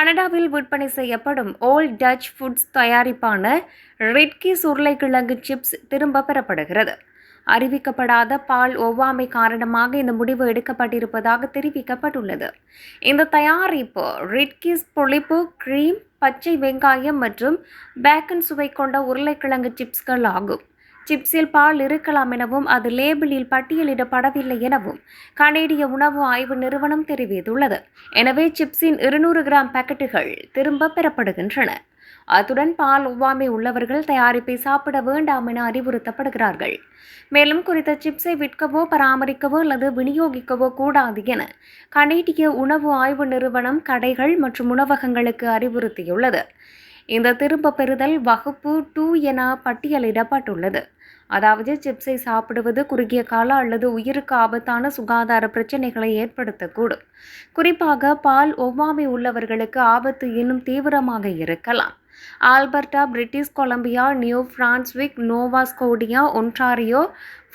கனடாவில் விற்பனை செய்யப்படும் ஓல்ட் டச் ஃபுட்ஸ் தயாரிப்பான ரெட்கிஸ் உருளைக்கிழங்கு சிப்ஸ் திரும்ப பெறப்படுகிறது. அறிவிக்கப்படாத பால் ஒவ்வாமை காரணமாக இந்த முடிவு எடுக்கப்பட்டிருப்பதாக தெரிவிக்கப்பட்டுள்ளது. இந்த தயாரிப்பு ரிட்கிஸ் புளிப்பு கிரீம் பச்சை வெங்காயம் மற்றும் பேக்கன் சுவை கொண்ட உருளைக்கிழங்கு சிப்ஸ்கள் ஆகும். சிப்ஸில் பால் இருக்கலாம் எனவும் அது லேபிளில் பட்டியலிடப்படவில்லை எனவும் கனேடிய உணவு ஆய்வு நிறுவனம் தெரிவித்துள்ளது. எனவே சிப்ஸின் இருநூறு கிராம் பாக்கெட்டுகள் திரும்ப பெறப்படுகின்றன. அத்துடன் பால் ஒவ்வாமை உள்ளவர்கள் தயாரிப்பை சாப்பிட வேண்டாம் என அறிவுறுத்தப்படுகிறார்கள். மேலும் குறித்த சிப்ஸை விற்கவோ பராமரிக்கவோ அல்லது விநியோகிக்கவோ கூடாது என கனேடிய உணவு ஆய்வு நிறுவனம் கடைகள் மற்றும் உணவகங்களுக்கு அறிவுறுத்தியுள்ளது. இந்த திரும்ப பெறுதல் வகுப்பு டூ என பட்டியலிடப்பட்டுள்ளது. அதாவது சிப்ஸை சாப்பிடுவது குறுகிய கால அல்லது உயிருக்கு ஆபத்தான சுகாதார பிரச்சனைகளை ஏற்படுத்தக்கூடும். குறிப்பாக பால் ஒவ்வாமை உள்ளவர்களுக்கு ஆபத்து இன்னும் தீவிரமாக இருக்கலாம். Alberta British Columbia New Brunswick Nova Scotia Ontario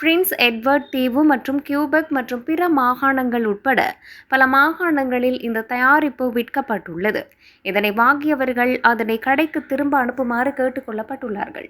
Prince Edward தீவு மற்றும் கியூபெக் மற்றும் பிற மாகாணங்கள் உட்பட பல மாகாணங்களில் இந்த தயாரிப்பு விற்கப்பட்டுள்ளது. இதனை வாங்கியவர்கள் அதனை கடைக்கு திரும்ப அனுப்புமாறு கேட்டுக்கொள்ளப்பட்டுள்ளார்கள்